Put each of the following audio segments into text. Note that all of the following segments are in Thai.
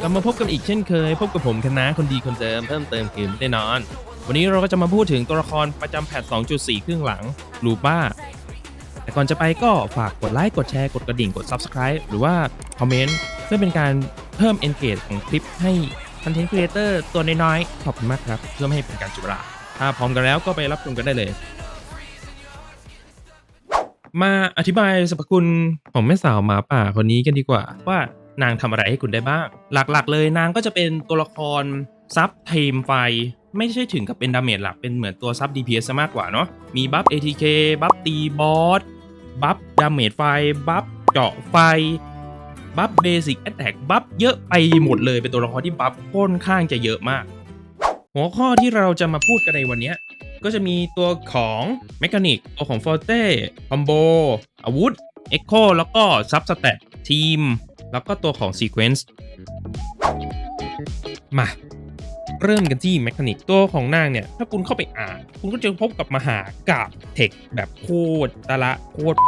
กลับมาพบกันอีกเช่นเคย พบกับผมคณะคนดีคนเดิมเพิ่มเติมคือไม่ได้นอน วันนี้เราก็จะมาพูดถึงตัวละครประจำแพท 2.4 ครึ่งหลังลูป้า แต่ก่อนจะไปก็ฝากกดไลค์กดแชร์กดกระดิ่งกด Subscribe หรือว่าคอมเมนต์เพื่อเป็นการเพิ่ม engage ของคลิปให้คอนเทนต์ครีเอเตอร์ตัวน้อยๆขอบคุณมากครับเพื่อไม่ให้เป็นการจุฬาถ้าพร้อมกันแล้วก็ไปรับชมกันได้เลย มาอธิบายสรรพคุณของแม่สาวหมาป่าคนนี้กันดีกว่าว่า นางทำอะไรให้คุณได้บ้าง หลักๆ เลยนางก็จะเป็นตัวละครซับเทมไฟไม่ใช่ถึงกับเป็นดาเมจหลักเป็นเหมือนตัวซับ DPS มากกว่าเนาะมีบัฟ ATK บัฟตีบอสบัฟดาเมจไฟบัฟเจาะไฟบัฟเบสิกแอตแทกบัฟเยอะไปหมดเลยเป็นตัวละครที่บัฟค่อนข้างจะเยอะมาก หัวข้อที่เราจะมาพูดกันในวันนี้ก็จะมีตัวของเมคานิกตัวของฟอร์เต้คอมโบอาวุธเอ็กโคแล้วก็ซับสแตททีม แล้วก็ตัวของซีเควนซ์มา เริ่มกันที่เมคานิกตัวของนางเนี่ย ถ้าคุณเข้าไปอ่าน คุณก็จะพบกับมหากาบเทคแบบโคตรตะละโคตร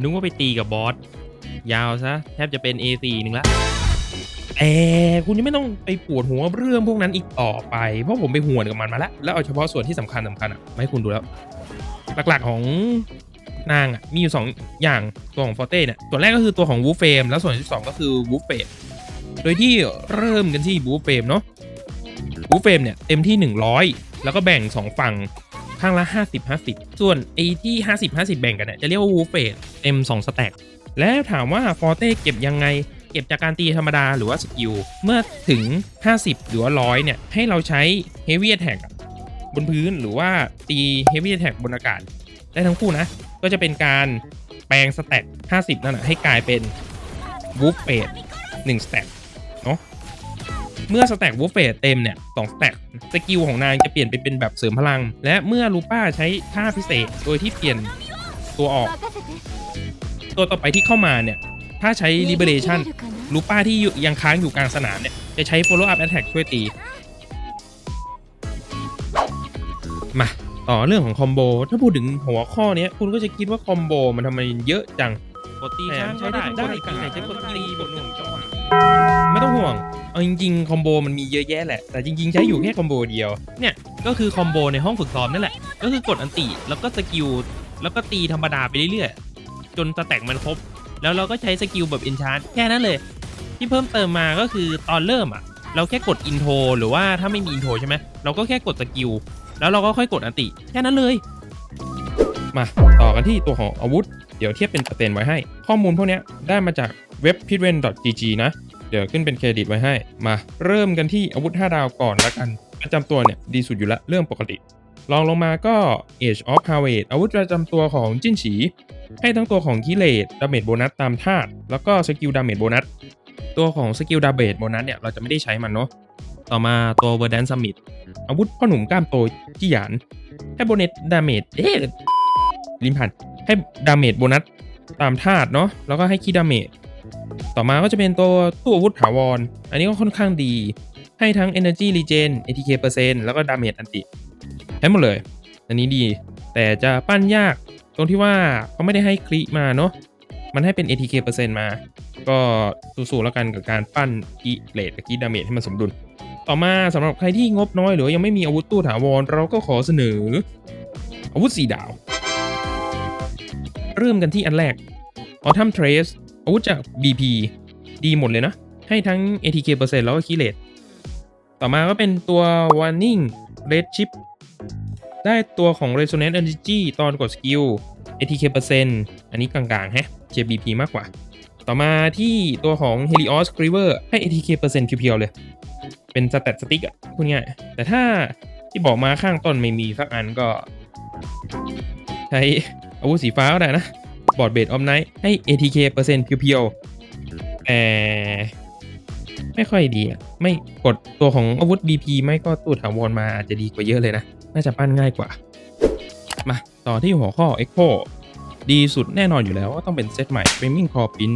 นึกว่าไปตีกับบอส ยาวซะ แทบจะเป็น A4 หนึ่งละแต่คุณยังไม่ต้องไปปวดหัวเรื่องพวกนั้นอีกต่อไป เพราะผมไปหวนกับมันมาแล้ว แล้วเอาเฉพาะส่วนที่สำคัญสำคัญอะมาให้คุณดูแล้ว หลักๆของ นางมีอยู่ 2 อย่างตัวของฟอเต้เนี่ยส่วนแรกก็คือตัวของวูเฟมแล้วส่วนที่ 2 ก็คือวูเฟมโดยที่เริ่มกันที่วูเฟมเนาะวูเฟมเนี่ยเต็มที่ 100 แล้วก็แบ่ง 2 ฝั่งข้างละ 50 50 ส่วนไอ้ที่ 50 50 แบ่งกันเนี่ยจะเรียกว่าวูเฟมเต็ม2สแต็กแล้วถามว่าฟอเต้เก็บยังไงเก็บจากการตีธรรมดาหรือว่าสกิลเมื่อถึง 50 หรือว่าร้อยเนี่ย ให้เราใช้ Heavy Attack อะบนพื้นหรือว่าตี Heavy Attack บนอากาศ ได้ทั้งคู่นะ ก็จะเป็นการแปลงสแต็ก50 นั่นนะให้กลายเป็น w o o f f a t e 1สแต็กเนาะเมื่อสแต็ก w o o f f a t e เต็มเนี่ย2สแต็กสกิลของนางจะเปลี่ยนไปเป็นแบบเสริมพลัง และเมื่อลูป้าใช้ท่าพิเศษโดยที่เปลี่ยนตัวออก ตัวต่อไปที่เข้ามาเนี่ย ถ้าใช้ Liberation ลูป้าที่อยู่ยังค้างอยู่กลางสนามเนี่ย จะใช้ follow up attack ช่วยตี ต่อเรื่องของคอมโบ ถ้าพูดถึงหัวข้อเนี้ยคุณก็จะคิดว่าคอมโบมันทำไมเยอะจังกดตีค้างใช้ได้ได้กันไหนใช้กดตีบนหนึ่งจังหวะไม่ต้องห่วง เอาจริง ๆ คอมโบมันมีเยอะแยะแหละ แต่จริง ๆ ใช้อยู่แค่คอมโบเดียว เนี่ย ก็คือคอมโบในห้องฝึกซ้อมนั่นแหละ ก็คือกดอันติ แล้วก็สกิล แล้วก็ตีธรรมดาไปเรื่อยๆ จนสแต็กมันครบ แล้วเราก็ใช้สกิลแบบอินชาร์แค่นั้นเลย ที่เพิ่มเติมมาก็คือตอนเริ่มอะ เราแค่กดอินโทรหรือว่าถ้าไม่มีอินโทรใช่ไหมเราก็แค่กดสกิล แล้วเราก็ค่อยกดอันติแค่นั้นเลย มาต่อกันที่ตัวของอาวุธ เดี๋ยวเทียบเป็นเปอร์เซ็นต์ไว้ให้ ข้อมูลพวกนี้ได้มาจากเว็บ p i t w e n g g นะเดี๋ยวขึ้นเป็นเครดิตไว้ให้ มาเริ่มกันที่อาวุธ 5 ดาวก่อนละกัน ประจำตัวเนี่ยดีสุดอยู่ล้วเรื่องปกติลองลงมาก็ Age of Harvest อาวุธประจำตัวของจิ้นฉี ให้ทั้งตัวของคิเลตดาเมจโบนัสตามธาตุแล้วก็สกิลดาเมจโบนัสตัวของสกิลดาเมจโบนัสเนี่ย เราจะไม่ได้ใช้มันเนาะ ต่อมาตัวเวอร์แดนซัมมิตอาวุธพ่อหนุ่มกล้ามโตจี้หยาน ให้โบนัสดาเมจเอ๊ะลิมพันให้ดาเมจโบนัสตามธาตุเนาะแล้วก็ให้คีดดาเมจต่อมาก็จะเป็นตัวตู้อาวุธถาวร อันนี้ก็ค่อนข้างดี ให้ทั้ง Energy Regen ATK เปอร์เซ็นต์แล้วก็ดาเมจอันติให้หมดเลย อันนี้ดี แต่จะปั้นยากตรงที่ว่าเขาไม่ได้ให้คลิมาเนาะมันให้เป็น ATK เปอร์เซ็นต์มา ก็สู้ๆแล้วกันกับการปั้นกีเลดกับกีดาเมจให้มันสมดุล ต่อมาสำหรับใครที่งบน้อยหรือยังไม่มีอาวุธตู้ถาวรเราก็ขอเสนอ อาวุธสีดาว เริ่มกันที่อันแรก Autumn Trace อาวุธจาก BP ดีหมดเลยนะ ให้ทั้ง ATK เปอร์เซ็นต์แล้วก็คีเลดต่อมาก็เป็นตัว Warning Red Chip ได้ตัวของ Resonance Energy ตอนกดสกิล ATK เปอร์เซ็นต์อันนี้กลางๆแฮะ JBP มากกว่า ต่อมาที่ตัวของ Helios River ให้ ATK เปอร์เซ็นต์เพียวๆเลย เป็นสแตตสติ๊กอะพูดง่ายแต่ถ้าที่บอกมาข้างต้นไม่มีสักอันก็ ใช้อาวุธสีฟ้าก็ได้นะ บอร์ดเบดออมไนท์ให้ ATK เปอร์เซ็นต์เพียวๆแต่ไม่ค่อยดีอะไม่กดตัวของอาวุธ BP ไม่ก็ตู้ถาวรมาอาจจะดีกว่าเยอะเลยนะ น่าจะปั้นง่ายกว่า มา ต่อที่หัวข้อ Echo ดีสุดแน่นอนอยู่แล้วว่าต้องเป็นเซตใหม่ Flaming Core Pin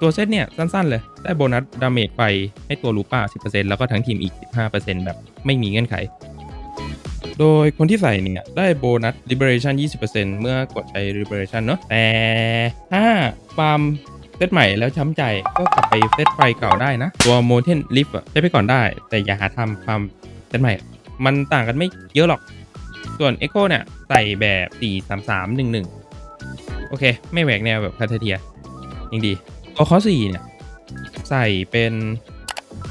ตัวเซตเนี่ย สั้นๆเลย ได้โบนัสดาเมจไปให้ตัวลูป้า 10%แล้วก็ทั้งทีมอีก 15%แบบไม่มีเงื่อนไข โดยคนที่ใส่เนี่ย ได้โบนัส Liberation 20%เมื่อกดใช้ Liberation เนอะแต่ถ้าฟาร์มเซตใหม่แล้วช้ำใจก็กลับไปเซตไฟเก่าได้นะ ตัว m o t e n Lift อะใช้ไปก่อนได้ แต่อย่าหาทำความเซตใหม่ มันต่างกันไม่เยอะหรอก ส่วน Echo เนี่ย ใส่แบบ 4 3 3 1 1 โอเค ไม่แหวกแนวแบบคาเทเทียยังดี ตัวข้อ4เนี่ย ใส่เป็น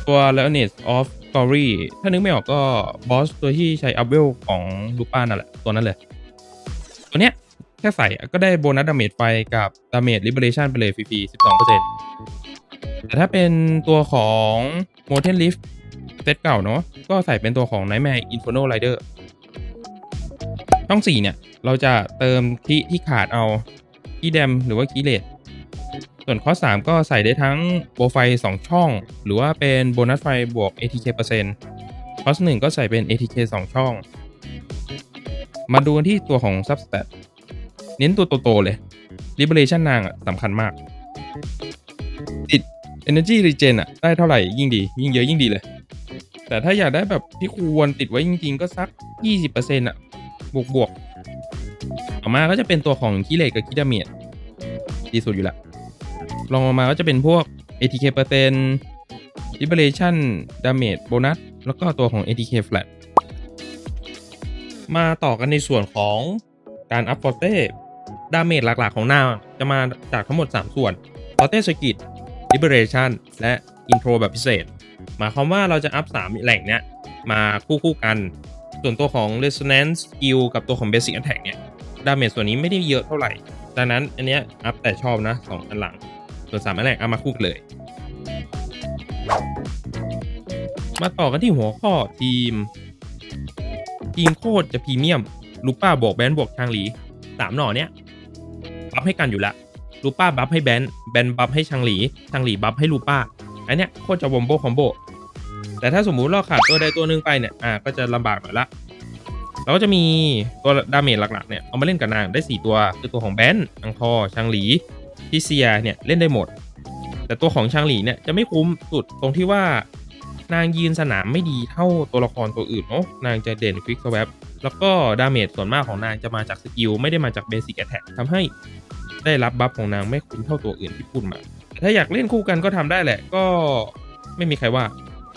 ตัว l e o n e s of Story ถ้านึกไม่ออกก็บอสตัวที่ใช้อัพเวลของลูป้านั่นแหละ ตัวนั้นเลย ตัวเนี้ยแค่ใส่ก็ได้โบนัสดาเมจไฟกับดาเมจลิเบเรชันไปเลยฟรีๆ12%แต่ถ้าเป็นตัวของ m o t e n Lift เซตเก่าเนาะก็ใส่เป็นตัวของ Nightmare Inferno Rider ช่อง 4 เนี่ย เราจะเติมคีย์ที่ขาดเอาคีย์แดมหรือว่าคีเลด ส่วนข้อ 3 ก็ใส่ได้ทั้งโบไฟ 2 ช่อง หรือว่าเป็นโบนัสไฟบวก ATK เปอร์เซ็นต์ข้อ1ก็ใส่เป็น ATK 2 ช่อง มาดูกันที่ตัวของ Substat เน้นตัวโตๆเลย Liberation นางอะสำคัญมาก ติด Energy Regen อะ ได้เท่าไหร่ยิ่งดี ยิ่งเยอะยิ่งดีเลย แต่ถ้าอยากได้แบบที่ควรติดไว้จริงๆ ก็สัก 20%อะ บวกบวกๆต่อมาก็จะเป็นตัวของคิเลกกับคิดาเมียดีสุดอยู่ละ ลองลงมาก็จะเป็นพวก ATK เปอร์เซ็นต์ Liberation Damage Bonus แล้วก็ตัวของ ATK Flat มาต่อกันในส่วนของการอัพฟอร์เต้ดาเมจหลักๆของหน้าจะมาจากทั้งหมด 3 ส่วนฟอร์เต้สกิ t ลิเบเรชันและอินโทรแบบพิเศษ หมายความว่าเราจะอัพ 3 แหล่งเนี้ยมาคู่คู่ๆกัน ส่วนตัวของ Resonance Skill กับตัวของ Basic Attack เนี่ย ดาเมจส่วนนี้ไม่ได้เยอะเท่าไหร่ ดังนั้นอันเนี้ยอัพแต่ชอบนะ 2 อันหลัง ส่วน3อันแรกเอามาคู่กันเลย มาต่อกันที่หัวข้อทีม ทีมโคตรจะพรีเมียมลูป้าบวกแบนบวกชางหลีสามหน่อเนี้ยบัฟให้กันอยู่ละลูป้าบัฟให้แบนแบนบัฟให้ชางหลีชางหลีบัฟให้ลูป้าอันเนี้ยโคตรจะวอมโบคอมโบแต่ถ้าสมมุติเราขาดตัวใดตัวหนึ่งไปเนี่ยอ่าก็จะลำบากหน่อยละเราก็จะมีตัวดาเมจหลักๆเนี่ยเอามาเล่นกับนางได้ 4 ตัว คือตัวของแบนอังคอชางหลี ที่เซียเนี่ยเล่นได้หมด แต่ตัวของชางหลีเนี่ยจะไม่คุ้มสุดตรงที่ว่านางยืนสนามไม่ดีเท่าตัวละครตัวอื่นเนาะนางจะเด่นควิกสวปแล้วก็ดาเมจส่วนมากของนางจะมาจากสกิลไม่ได้มาจากเบสิกแอ t แทกทำให้ได้รับบัฟของนางไม่คุ้มเท่าตัวอื่นที่พูดมาถ้าอยากเล่นคู่กันก็ทำได้แหละ ก็ไม่มีใครว่า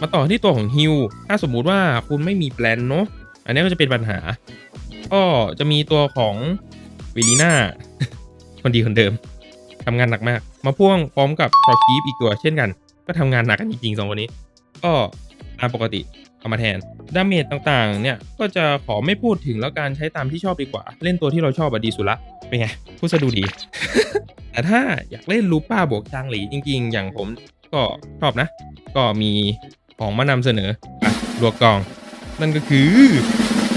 มาต่อที่ตัวของฮิวถ้าสมมุติว่าคุณไม่มีแปลนเนาะอันนี้ก็จะเป็นปัญหา ก็จะมีตัวของวิลีน่าคนดีคนเดิม ทำงานหนักมาก มาพ่วงพร้อมกับคอคีฟอีกตัวเช่นกัน ก็ทำงานหนักกันจริงๆสองคนนี้ ก็ตามปกติเอามาแทนดาเมจต่างๆ เนี่ย ก็จะขอไม่พูดถึงแล้วการใช้ตามที่ชอบดีกว่า เล่นตัวที่เราชอบอะดีสุดละเป็นไงพูดซะดูดี แต่ถ้าอยากเล่นลูป้าบวกจางหลีจริง ๆ อย่างผมก็ชอบนะ ก็มีของมานำเสนออะรัวกอง นั่นก็คือ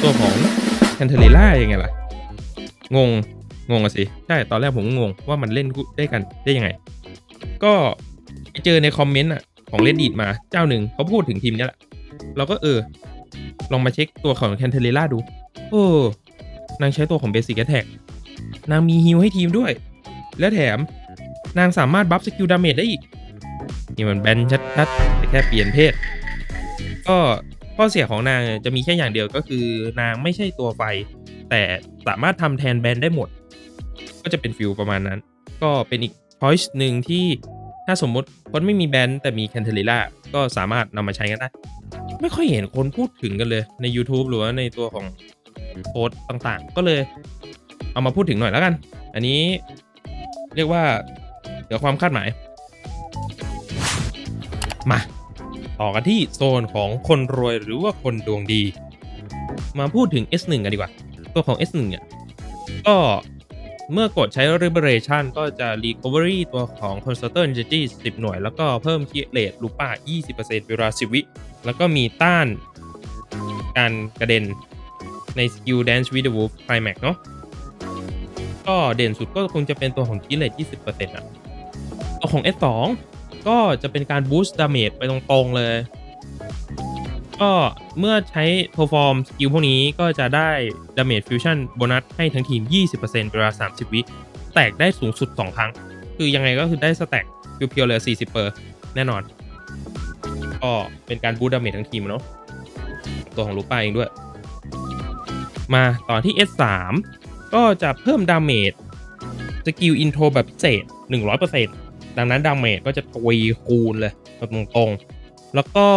ตัวของแคนเทเลล่ายังไงล่ะ งง งงอะสิใช่ตอนแรกผมก็งงว่ามันเล่นได้กันได้ยังไง ก็ไปเจอในคอมเมนต์อะของเลดดิตมาเจ้าหนึ่งเขาพูดถึงทีมเนี้ยแหละเราก็เออ ลองมาเช็คตัวของแคนเทเลล่าดู โอ้นางใช้ตัวของเบสิกแท็กนางมีฮิลให้ทีมด้วย และแถมนางสามารถบัฟสกิลดาเมจได้อีก นี่มันแบนชัดๆแต่แค่เปลี่ยนเพศ ก็ข้อเสียของนางจะมีแค่อย่างเดียวก็คือนางไม่ใช่ตัวไฟ แต่สามารถทำแทนแบนได้หมด ก็จะเป็นฟิลประมาณนั้น ก็เป็นอีกพอยต์หนึ่งที่ถ้าสมมติคนไม่มีแบนแต่มีแคนเทเลล่าก็สามารถนำมาใช้กันได้ ไม่ค่อยเห็นคนพูดถึงกันเลยใน YouTube หรือว่าในตัวของโพสต์ต่างๆ ก็เลยเอามาพูดถึงหน่อยแล้วกัน อันนี้เรียกว่าเหนือความคาดหมาย มา ต่อกันที่โซนของคนรวยหรือว่าคนดวงดี มาพูดถึง S1 กันดีกว่า ตัวของ S1 เนี่ย ก็ เมื่อกดใช้ Liberation ก็จะ Recovery ตัวของ Concertor Energy 10 หน่วย แล้วก็เพิ่มคีเลตลูป้า 20%เวลา 10 วิ แล้วก็มีต้านการกระเด็นในสกิล Dance with the Wolf Climax เนาะก็เด่นสุดก็คงจะเป็นตัวของคีเลต20%อะตัวของ S2 ก็จะเป็นการ Boost Damage ไปตรงๆเลย ก็เมื่อใช้ Perform สกิลพวกนี้ก็จะได้ Damage Fusion โบนัสให้ทั้งทีม 20%เป็นเวลา 30 วิ แตกได้สูงสุด 2 ครั้ง คือยังไงก็คือได้สแต็กเพียวๆเลย 40 เปอร์แน่นอน ก็เป็นการบูตดาเมจทั้งทีมเนาะตัวของลูป้าเองด้วย มาต่อที่ S3 ก็จะเพิ่มดาเมจสกิลอินโทรแบบพิเศษ 100%ดังนั้นดาเมจก็จะทวีคูณเลยตรงๆ แล้วก็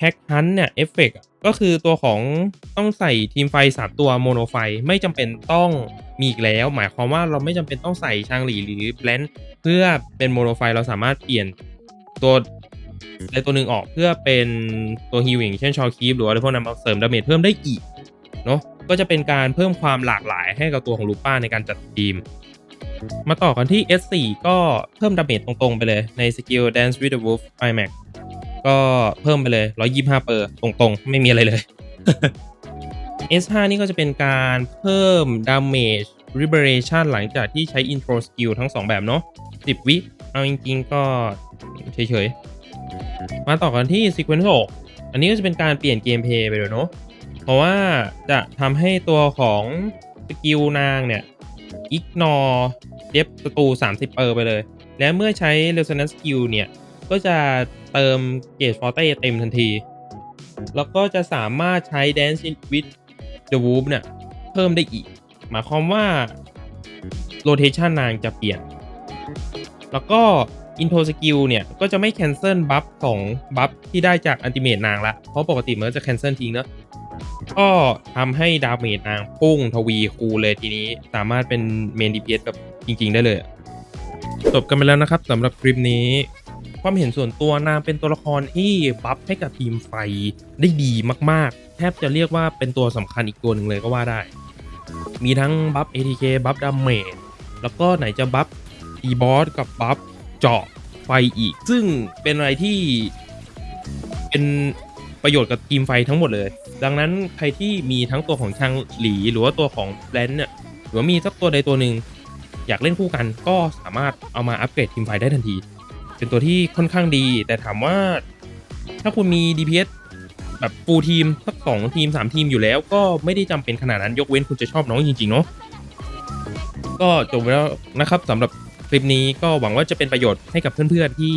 แฮกฮันเนี่ยเอฟเฟกก็คือตัวของต้องใส่ทีมไฟ 3 ตัวโมโนไฟไม่จำเป็นต้องมีอีกแล้ว หมายความว่าเราไม่จำเป็นต้องใส่ชางหลีหรือแบลนเพื่อเป็นโมโนไฟเราสามารถเปลี่ยนตัวใดตัวหนึ่งออกเพื่อเป็นตัวฮีวิ่งเช่นชอคีฟหรือว่อะไรพวกนั้นมาเสริมดาเมจเพิ่มได้อีกเนาะก็จะเป็นการเพิ่มความหลากหลายให้กับตัวของลูป้าในการจัดทีม มาต่อกันที่ S4 ก็เพิ่มดาเมจตรงๆไปเลยในสกิล Dance with the Wolf IMAX ก็เพิ่มไปเลย 125 เปอร์ตรงๆ ไม่มีอะไรเลย S5 นี่ก็จะเป็นการเพิ่ม Damage Liberation หลังจากที่ใช้ Intro Skill ทั้ง 2 แบบเนาะ10 วิ เอาจริงๆ ก็เฉยๆ มาต่อกันที่ Sequence 6อันนี้ก็จะเป็นการเปลี่ยนเกมเพย์ไปเลยเนาะเพราะว่าจะทำให้ตัวของสกิลนางเนี่ย ignore เดฟศัตรู30 เปอร์ไปเลย และเมื่อใช้ resonance skill เนี่ย ก็จะ เติมเกจฟอร์เต้เต็มทันที แล้วก็จะสามารถใช้ dance with the wolf เนี่ยเพิ่มได้อีก หมายความว่า rotation นางจะเปลี่ยน แล้วก็ intro skill เนี่ย ก็จะไม่ cancel buff ของบัฟที่ได้จาก ultimate นางละ เพราะปกติมันจะ cancel ทิ้งเนอะก็ทำให้ดาเมจนางพุ่งทวีคูเลยทีนี้สามารถเป็นเมน DPS แบบจริง ๆ ได้เลยจบกันไปแล้วนะครับสำหรับคลิปนี้ ความเห็นส่วนตัวนางเป็นตัวละครที่บัฟให้กับทีมไฟได้ดีมากๆ แทบจะเรียกว่าเป็นตัวสำคัญอีกตัวหนึ่งเลยก็ว่าได้ มีทั้งบัฟ ATK บัฟดาเมจแล้วก็ไหนจะบัฟตีบอสกับบัฟเจาะไฟอีก ซึ่งเป็นอะไรที่เป็นประโยชน์กับทีมไฟทั้งหมดเลย ดังนั้นใครที่มีทั้งตัวของชางหลีหรือว่าตัวของแบลนเนี่ยหรือว่ามีสักตัวใดตัวหนึ่งอยากเล่นคู่กันก็สามารถเอามาอัปเกรดทีมไฟได้ทันที เป็นตัวที่ค่อนข้างดี แต่ถามว่าถ้าคุณมี DPS แบบฟูลทีมสักสองทีม3ทีมอยู่แล้วก็ไม่ได้จำเป็นขนาดนั้นยกเว้นคุณจะชอบน้องจริง ๆ เนาะก็จบแล้วนะครับสำหรับคลิปนี้ก็หวังว่าจะเป็นประโยชน์ให้กับเพื่อนๆที่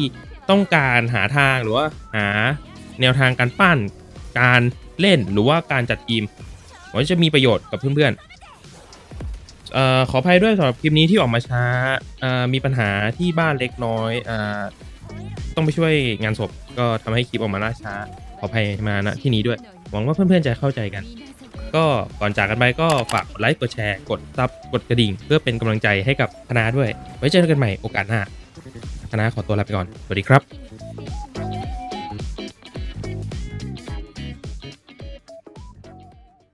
ต้องการหาทางหรือว่าหาแนวทางการปั้น การเล่นหรือว่าการจัดทีมหวังว่าจะมีประโยชน์กับเพื่อนๆ เอ่อขออภัยด้วยสำหรับคลิปนี้ที่ออกมาช้าเอ่อมีปัญหาที่บ้านเล็กน้อยอ่าต้องไปช่วยงานศพก็ทำให้คลิปออกมาล่าช้า ขออภัยมาณที่นี้ด้วย หวังว่าเพื่อนๆจะเข้าใจกัน ก็ก่อนจากกันไปก็ฝากกดไลค์กดแชร์ กดซับกดกระดิ่ง เพื่อเป็นกำลังใจให้กับคณะด้วย ไว้เจอกันใหม่โอกาสหน้าคณะขอตัวลาไปก่อนสวัสดีครับ